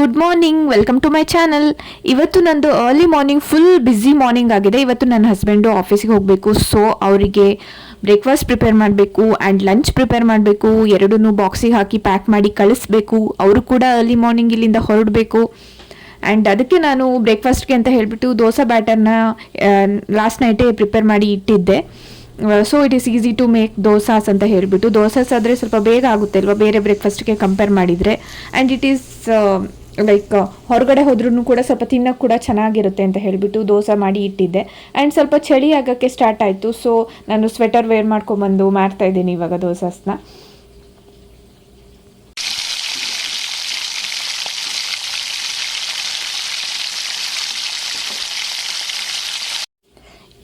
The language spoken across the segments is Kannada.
Good morning welcome to my channel ಇವತ್ತು ನಂದು early morning full busy morning ಆಗಿದೆ. ಇವತ್ತು ನನ್ನ ಹಸ್ಬೆಂಡು ಆಫೀಸಿಗೆ ಹೋಗಬೇಕು. ಸೊ ಅವರಿಗೆ ಬ್ರೇಕ್ಫಾಸ್ಟ್ ಪ್ರಿಪೇರ್ ಮಾಡಬೇಕು ಆ್ಯಂಡ್ ಲಂಚ್ ಪ್ರಿಪೇರ್ ಮಾಡಬೇಕು. ಎರಡನ್ನೂ ಬಾಕ್ಸಿಗೆ ಹಾಕಿ ಪ್ಯಾಕ್ ಮಾಡಿ ಕಳಿಸ್ಬೇಕು. ಅವರು ಕೂಡ ಅರ್ಲಿ ಮಾರ್ನಿಂಗ್ ಇಲ್ಲಿಂದ ಹೊರಡಬೇಕು. ಆ್ಯಂಡ್ ಅದಕ್ಕೆ ನಾನು ಬ್ರೇಕ್ಫಾಸ್ಟ್ಗೆ ಅಂತ ಹೇಳಿಬಿಟ್ಟು ದೋಸೆ ಬ್ಯಾಟರ್ನ ಲಾಸ್ಟ್ ನೈಟೇ ಪ್ರಿಪೇರ್ ಮಾಡಿ ಇಟ್ಟಿದ್ದೆ. So it is easy to make dosas ಅಂತ ಹೇಳಿಬಿಟ್ಟು. ದೋಸಾಸ್ ಆದರೆ ಸ್ವಲ್ಪ ಬೇಗ ಆಗುತ್ತೆ ಅಲ್ವಾ? ಬೇರೆ ಬ್ರೇಕ್ಫಾಸ್ಟ್ಗೆ ಕಂಪೇರ್ ಮಾಡಿದರೆ. ಆ್ಯಂಡ್ ಇಟ್ ಈಸ್ ಲೈಕ್ ಹೊರಗಡೆ ಹೋದ್ರೂ ಕೂಡ ಸ್ವಲ್ಪ ತಿನ್ನೋಕೆ ಕೂಡ ಚೆನ್ನಾಗಿರುತ್ತೆ ಅಂತ ಹೇಳಿಬಿಟ್ಟು ದೋಸೆ ಮಾಡಿ ಇಟ್ಟಿದ್ದೆ. ಆ್ಯಂಡ್ ಸ್ವಲ್ಪ ಚಳಿ ಆಗೋಕ್ಕೆ ಸ್ಟಾರ್ಟ್ ಆಯಿತು. ಸೊ ನಾನು ಸ್ವೆಟರ್ ವೇರ್ ಮಾಡ್ಕೊಂಬಂದು ಮಾಡ್ತಾ ಇದ್ದೀನಿ ಇವಾಗ ದೋಸಾಸ್ನ.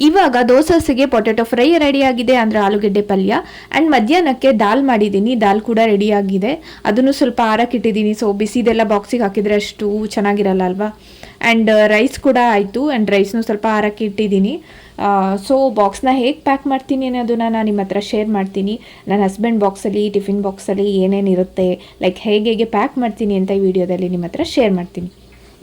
ಇವಾಗ ದೋಸೆಗೆ ಪೊಟ್ಯಾಟೊ ಫ್ರೈ ರೆಡಿ ಆಗಿದೆ ಅಂದರೆ ಆಲೂಗಡ್ಡೆ ಪಲ್ಯ ಆ್ಯಂಡ್ ಮಧ್ಯಾಹ್ನಕ್ಕೆ ದಾಲ್ ಮಾಡಿದ್ದೀನಿ. ದಾಲ್ ಕೂಡ ರೆಡಿ ಆಗಿದೆ. ಅದನ್ನು ಸ್ವಲ್ಪ ಆರಕ್ಕಿಟ್ಟಿದ್ದೀನಿ ಸೊ ಬಿಸಿದೆಲ್ಲ ಬಾಕ್ಸಿಗೆ ಹಾಕಿದರೆ ಅಷ್ಟು ಚೆನ್ನಾಗಿರಲ್ಲ ಅಲ್ವಾ? ಆ್ಯಂಡ್ ರೈಸ್ ಕೂಡ ಆಯಿತು ಆ್ಯಂಡ್ ರೈಸ್ನು ಸ್ವಲ್ಪ ಆರಕ್ಕೆ ಇಟ್ಟಿದ್ದೀನಿ. ಸೊ ಬಾಕ್ಸ್ನ ಹೇಗೆ ಪ್ಯಾಕ್ ಮಾಡ್ತೀನಿ ಅನ್ನೋದನ್ನ ನಾನು ನಿಮ್ಮ ಹತ್ರ ಶೇರ್ ಮಾಡ್ತೀನಿ. ನನ್ನ ಹಸ್ಬೆಂಡ್ ಬಾಕ್ಸಲ್ಲಿ ಟಿಫಿನ್ ಬಾಕ್ಸಲ್ಲಿ ಏನೇನಿರುತ್ತೆ ಲೈಕ್ ಹೇಗೆ ಹೇಗೆ ಪ್ಯಾಕ್ ಮಾಡ್ತೀನಿ ಅಂತ ಈ ವಿಡಿಯೋದಲ್ಲಿ ನಿಮ್ಮ ಹತ್ರ ಶೇರ್ ಮಾಡ್ತೀನಿ.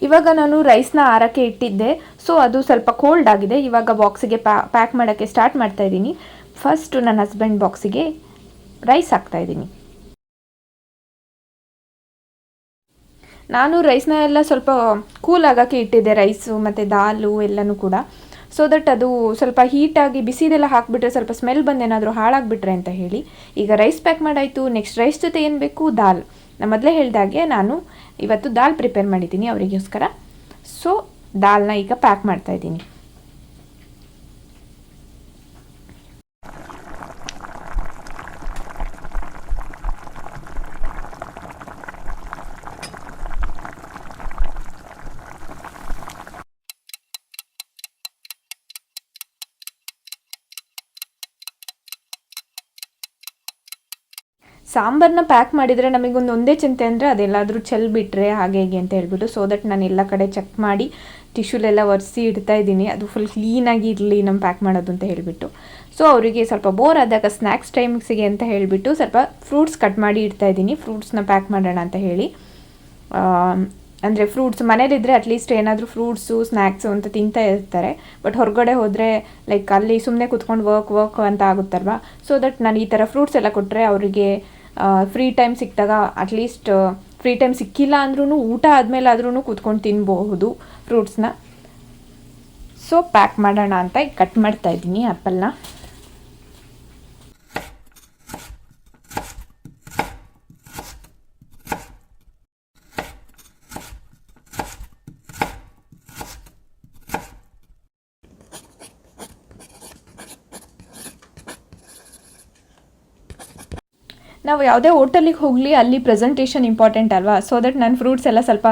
ಇವಾಗ ನಾನು ರೈಸ್ನ ಆರಕ್ಕೆ ಇಟ್ಟಿದ್ದೆ. ಸೊ ಅದು ಸ್ವಲ್ಪ ಕೋಲ್ಡ್ ಆಗಿದೆ. ಇವಾಗ ಬಾಕ್ಸಿಗೆ ಪ್ಯಾಕ್ ಮಾಡೋಕ್ಕೆ ಸ್ಟಾರ್ಟ್ ಮಾಡ್ತಾ ಇದ್ದೀನಿ. ಫಸ್ಟು ನನ್ನ ಹಸ್ಬೆಂಡ್ ಬಾಕ್ಸಿಗೆ ರೈಸ್ ಹಾಕ್ತಾ ಇದ್ದೀನಿ. ನಾನು ರೈಸ್ನ ಎಲ್ಲ ಸ್ವಲ್ಪ ಕೂಲ್ ಆಗೋಕ್ಕೆ ಇಟ್ಟಿದ್ದೆ. ರೈಸು ಮತ್ತು ದಾಲು ಎಲ್ಲನೂ ಕೂಡ. ಸೊ ದಟ್ ಅದು ಸ್ವಲ್ಪ ಹೀಟಾಗಿ ಬಿಸಿದೆಲ್ಲ ಹಾಕಿಬಿಟ್ರೆ ಸ್ವಲ್ಪ ಸ್ಮೆಲ್ ಬಂದೇನಾದರೂ ಹಾಳಾಗಿಬಿಟ್ರೆ ಅಂತ ಹೇಳಿ ಈಗ ರೈಸ್ ಪ್ಯಾಕ್ ಮಾಡಾಯಿತು. ನೆಕ್ಸ್ಟ್ ರೈಸ್ ಜೊತೆ ಏನು ಬೇಕು? ದಾಲ್. ನಾನು ಮೊದಲೇ ಹೇಳಿದಾಗೆ ನಾನು ಇವತ್ತು ದಾಲ್ ಪ್ರಿಪೇರ್ ಮಾಡಿದ್ದೀನಿ ಅವರಿಗೋಸ್ಕರ. ಸೊ ದಾಲ್ನ ಈಗ ಪ್ಯಾಕ್ ಮಾಡ್ತಾ ಸಾಂಬಾರನ್ನ ಪ್ಯಾಕ್ ಮಾಡಿದರೆ ನಮಗೊಂದು ಒಂದೇ ಚಿಂತೆ ಅಂದರೆ ಅದೆಲ್ಲಾದರೂ ಚೆಲ್ ಬಿಟ್ಟರೆ ಹಾಗೆ ಹೇಗೆ ಅಂತ ಹೇಳ್ಬಿಟ್ಟು ಸೊ ದಟ್ ನಾನು ಎಲ್ಲ ಕಡೆ ಚೆಕ್ ಮಾಡಿ ಟಿಶ್ಯೂಲೆಲ್ಲ ಒರೆಸಿ ಇಡ್ತಾ ಇದ್ದೀನಿ. ಅದು ಫುಲ್ ಕ್ಲೀನಾಗಿ ಇರಲಿ ನಮ್ಮ ಪ್ಯಾಕ್ ಮಾಡೋದು ಅಂತ ಹೇಳಿಬಿಟ್ಟು. ಸೊ ಅವರಿಗೆ ಸ್ವಲ್ಪ ಬೋರ್ ಆದಾಗ ಸ್ನ್ಯಾಕ್ಸ್ ಟೈಮ್ಸಿಗೆ ಅಂತ ಹೇಳಿಬಿಟ್ಟು ಸ್ವಲ್ಪ ಫ್ರೂಟ್ಸ್ ಕಟ್ ಮಾಡಿ ಇಡ್ತಾ ಇದ್ದೀನಿ. ಫ್ರೂಟ್ಸ್ನ ಪ್ಯಾಕ್ ಮಾಡೋಣ ಅಂತ ಹೇಳಿ. ಅಂದರೆ ಫ್ರೂಟ್ಸ್ ಮನೇಲಿದ್ದರೆ ಅಟ್ಲೀಸ್ಟ್ ಏನಾದರೂ ಫ್ರೂಟ್ಸು ಸ್ನ್ಯಾಕ್ಸು ಅಂತ ತಿಂತಾ ಇರ್ತಾರೆ. ಬಟ್ ಹೊರಗಡೆ ಹೋದರೆ ಲೈಕ್ ಅಲ್ಲಿ ಸುಮ್ಮನೆ ಕುತ್ಕೊಂಡು ವರ್ಕ್ ವರ್ಕ್ ಅಂತ ಆಗುತ್ತಲ್ವಾ? ಸೊ ದಟ್ ನಾನು ಈ ಥರ ಫ್ರೂಟ್ಸ್ ಎಲ್ಲ ಕೊಟ್ಟರೆ ಅವರಿಗೆ ಫ್ರೀ ಟೈಮ್ ಸಿಕ್ಕಿದಾಗ ಅಟ್ಲೀಸ್ಟ್ ಫ್ರೀ ಟೈಮ್ ಸಿಕ್ಕಿಲ್ಲ ಅಂದ್ರೂ ಊಟ ಆದಮೇಲೆ ಆದ್ರೂ ಕೂತ್ಕೊಂಡು ತಿನ್ಬಹುದು ಫ್ರೂಟ್ಸ್ನ ಸೊ ಪ್ಯಾಕ್ ಮಾಡೋಣ ಅಂತ ಕಟ್ ಮಾಡ್ತಾ ಇದ್ದೀನಿ ಆ್ಯಪಲ್ನ ನಾವು ಯಾವುದೇ ಹೋಟೆಲಿಗೆ ಹೋಗಲಿ, ಅಲ್ಲಿ ಪ್ರೆಸೆಂಟೇಷನ್ ಇಂಪಾರ್ಟೆಂಟ್ ಅಲ್ವಾ? ಸೊ ದಟ್ ನಾನು ಫ್ರೂಟ್ಸ್ ಎಲ್ಲ ಸ್ವಲ್ಪ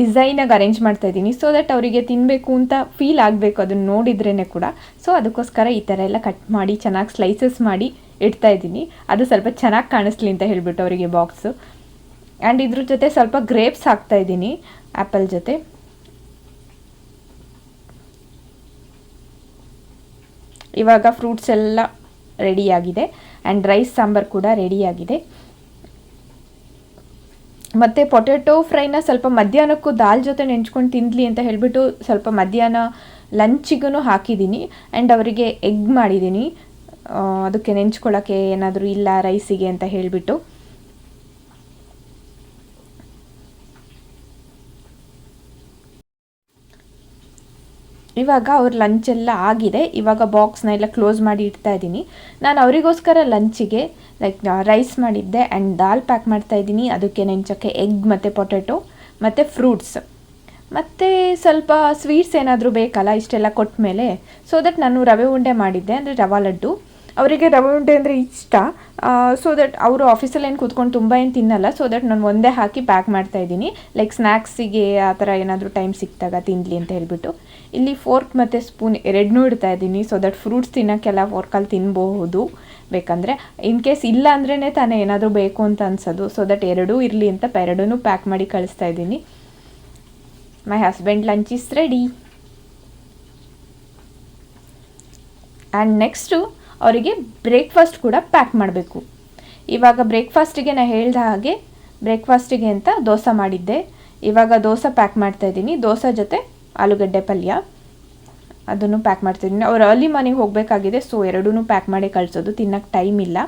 ಡಿಸೈನಾಗಿ ಅರೇಂಜ್ ಮಾಡ್ತಾ ಇದ್ದೀನಿ. ಸೊ ದಟ್ ಅವರಿಗೆ ತಿನ್ನಬೇಕು ಅಂತ ಫೀಲ್ ಆಗಬೇಕು ಅದನ್ನು ನೋಡಿದ್ರೇ ಕೂಡ. ಸೊ ಅದಕ್ಕೋಸ್ಕರ ಈ ಥರ ಎಲ್ಲ ಕಟ್ ಮಾಡಿ, ಚೆನ್ನಾಗಿ ಸ್ಲೈಸಸ್ ಮಾಡಿ ಇಡ್ತಾ ಇದ್ದೀನಿ. ಅದು ಸ್ವಲ್ಪ ಚೆನ್ನಾಗಿ ಕಾಣಿಸ್ಲಿ ಅಂತ ಹೇಳಿಬಿಟ್ಟು ಅವರಿಗೆ ಬಾಕ್ಸು ಆ್ಯಂಡ್ ಇದ್ರ ಜೊತೆ ಸ್ವಲ್ಪ ಗ್ರೇಪ್ಸ್ ಹಾಕ್ತಾ ಇದ್ದೀನಿ ಆ್ಯಪಲ್ ಜೊತೆ. ಇವಾಗ ಫ್ರೂಟ್ಸ್ ಎಲ್ಲ ರೆಡಿಯಾಗಿದೆ ಆ್ಯಂಡ್ ರೈಸ್ ಸಾಂಬಾರ್ ಕೂಡ ರೆಡಿಯಾಗಿದೆ ಮತ್ತು ಪೊಟ್ಯಾಟೊ ಫ್ರೈನ ಸ್ವಲ್ಪ ಮಧ್ಯಾಹ್ನಕ್ಕೂ ದಾಲ್ ಜೊತೆ ನೆಂಚ್ಕೊಂಡು ತಿನ್ಲಿ ಅಂತ ಹೇಳಿಬಿಟ್ಟು ಸ್ವಲ್ಪ ಮಧ್ಯಾಹ್ನ ಲಂಚಿಗೂ ಹಾಕಿದ್ದೀನಿ. ಆ್ಯಂಡ್ ಅವರಿಗೆ ಎಗ್ ಮಾಡಿದ್ದೀನಿ. ಅದಕ್ಕೆ ನೆಂಚ್ಕೊಳ್ಳೋಕ್ಕೆ ಏನಾದರೂ ಇಲ್ಲ ರೈಸಿಗೆ ಅಂತ ಹೇಳಿಬಿಟ್ಟು. ಇವಾಗ ಅವ್ರ ಎಲ್ಲ ಆಗಿದೆ. ಇವಾಗ ಬಾಕ್ಸ್ನ ಎಲ್ಲ ಕ್ಲೋಸ್ ಮಾಡಿ ಇಡ್ತಾ ಇದ್ದೀನಿ. ನಾನು ಅವರಿಗೋಸ್ಕರ ಲಂಚಿಗೆ ಲೈಕ್ ರೈಸ್ ಮಾಡಿದ್ದೆ ಆ್ಯಂಡ್ ದಾಲ್ ಪ್ಯಾಕ್ ಮಾಡ್ತಾ ಇದ್ದೀನಿ. ಅದಕ್ಕೆ ನೆಂಚಕ್ಕೆ ಎಗ್ ಮತ್ತು ಪೊಟೆಟೊ ಮತ್ತು ಫ್ರೂಟ್ಸ್ ಮತ್ತು ಸ್ವಲ್ಪ ಸ್ವೀಟ್ಸ್ ಏನಾದರೂ ಬೇಕಲ್ಲ, ಇಷ್ಟೆಲ್ಲ ಕೊಟ್ಟ ಮೇಲೆ ಸೊ ದಟ್ ನಾನು ರವೆ ಉಂಡೆ ಮಾಡಿದ್ದೆ, ಅಂದರೆ ರವಾ ಲಡ್ಡು. ಅವರಿಗೆ ರವೆ ಉಂಡೆ ಅಂದರೆ ಇಷ್ಟ. ಸೊ ದಟ್ ಅವರು ಆಫೀಸಲ್ಲಿ ಏನು ಕೂತ್ಕೊಂಡು ತುಂಬ ಏನು ತಿನ್ನಲ್ಲ ಸೊ ದಟ್ ನಾನು ಒಂದೇ ಹಾಕಿ ಪ್ಯಾಕ್ ಮಾಡ್ತಾ ಇದ್ದೀನಿ. ಲೈಕ್ ಸ್ನ್ಯಾಕ್ಸಿಗೆ ಆ ಥರ ಏನಾದರೂ ಟೈಮ್ ಸಿಕ್ಕಿದಾಗ ತಿನ್ನಲಿ ಅಂತ ಹೇಳಿಬಿಟ್ಟು. ಇಲ್ಲಿ ಫೋರ್ಕ್ ಮತ್ತು ಸ್ಪೂನ್ ಎರಡನ್ನೂ ಇಡ್ತಾ ಇದ್ದೀನಿ ಸೊ ದಟ್ ಫ್ರೂಟ್ಸ್ ತಿನ್ನೋಕ್ಕೆಲ್ಲ ಫೋರ್ಕಲ್ಲಿ ತಿನ್ಬಹುದು. ಬೇಕಂದರೆ ಇನ್ ಕೇಸ್ ಇಲ್ಲ ಅಂದ್ರೇ ತಾನೇ ಏನಾದರೂ ಬೇಕು ಅಂತ ಅನ್ಸೋದು ಸೊ ದಟ್ ಎರಡೂ ಇರಲಿ ಅಂತ ಎರಡೂ ಪ್ಯಾಕ್ ಮಾಡಿ ಕಳಿಸ್ತಾ ಇದ್ದೀನಿ. My husband lunch is ready and next ಅವರಿಗೆ ಬ್ರೇಕ್ಫಾಸ್ಟ್ ಕೂಡ ಪ್ಯಾಕ್ ಮಾಡಬೇಕು. ಇವಾಗ ಬ್ರೇಕ್ಫಾಸ್ಟಿಗೆ ನಾನು ಹೇಳಿದ ಹಾಗೆ ಬ್ರೇಕ್ಫಾಸ್ಟಿಗೆ ಅಂತ ದೋಸೆ ಮಾಡಿದ್ದೆ. ಇವಾಗ ದೋಸೆ ಪ್ಯಾಕ್ ಮಾಡ್ತಾ ಇದ್ದೀನಿ. ದೋಸೆ ಜೊತೆ ಆಲೂಗಡ್ಡೆ ಪಲ್ಯ. ಅದನ್ನು ಪ್ಯಾಕ್ ಮಾಡ್ತಿದ್ದೀನಿ ಅವ್ರು ಅರ್ಲಿ ಮಾರ್ನಿಂಗ್ ಹೋಗಬೇಕಾಗಿದೆ ಸೊ ಎರಡೂ ಪ್ಯಾಕ್ ಮಾಡಿ ಕಳಿಸೋದು. ತಿನ್ನೋಕ್ಕೆ ಟೈಮ್ ಇಲ್ಲ.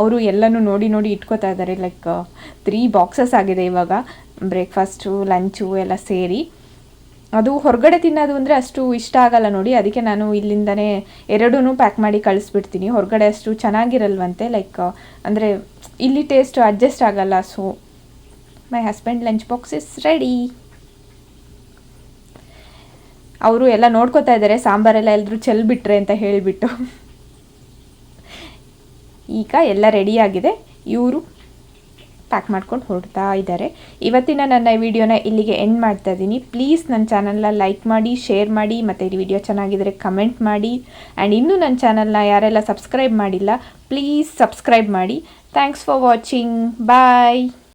ಅವರು ಎಲ್ಲನೂ ನೋಡಿ ನೋಡಿ ಇಟ್ಕೋತಾ ಇದ್ದಾರೆ. ಲೈಕ್ ತ್ರೀ ಬಾಕ್ಸಸ್ ಆಗಿದೆ ಇವಾಗ. ಬ್ರೇಕ್ಫಾಸ್ಟು ಲಂಚು ಎಲ್ಲ ಸೇರಿ. ಅದು ಹೊರಗಡೆ ತಿನ್ನೋದು ಅಂದರೆ ಅಷ್ಟು ಇಷ್ಟ ಆಗಲ್ಲ ನೋಡಿ. ಅದಕ್ಕೆ ನಾನು ಇಲ್ಲಿಂದನೇ ಎರಡೂ ಪ್ಯಾಕ್ ಮಾಡಿ ಕಳಿಸ್ಬಿಡ್ತೀನಿ. ಹೊರಗಡೆ ಅಷ್ಟು ಚೆನ್ನಾಗಿರಲ್ವಂತೆ ಲೈಕ್ ಅಂದರೆ ಇಲ್ಲಿ ಟೇಸ್ಟ್ ಅಡ್ಜಸ್ಟ್ ಆಗಲ್ಲ. So my husband lunch box is ready ಅವರು ಎಲ್ಲ ನೋಡ್ಕೋತಾ ಇದ್ದಾರೆ. ಸಾಂಬಾರೆಲ್ಲ ಎಲ್ಲರೂ ಚೆಲ್ಬಿಟ್ರೆ ಅಂತ ಹೇಳಿಬಿಟ್ಟು. ಈಗ ಎಲ್ಲ ರೆಡಿಯಾಗಿದೆ ಇವರು ಪ್ಯಾಕ್ ಮಾಡ್ಕೊಂಡು ಹೊರಡ್ತಾ ಇದ್ದಾರೆ. ಇವತ್ತಿನ ನನ್ನ ವಿಡಿಯೋನ ಇಲ್ಲಿಗೆ ಎಂಡ್ ಮಾಡ್ತಾ ಇದ್ದೀನಿ. ಪ್ಲೀಸ್ ನನ್ನ ಚಾನಲ್ನ ಲೈಕ್ ಮಾಡಿ ಶೇರ್ ಮಾಡಿ, ಮತ್ತು ಈ ವಿಡಿಯೋ ಚೆನ್ನಾಗಿದ್ದರೆ ಕಮೆಂಟ್ ಮಾಡಿ. ಆ್ಯಂಡ್ ಇನ್ನೂ ನನ್ನ ಚಾನಲ್ನ ಯಾರೆಲ್ಲ ಸಬ್ಸ್ಕ್ರೈಬ್ ಮಾಡಿಲ್ಲ ಪ್ಲೀಸ್ ಸಬ್ಸ್ಕ್ರೈಬ್ ಮಾಡಿ. Thanks for watching bye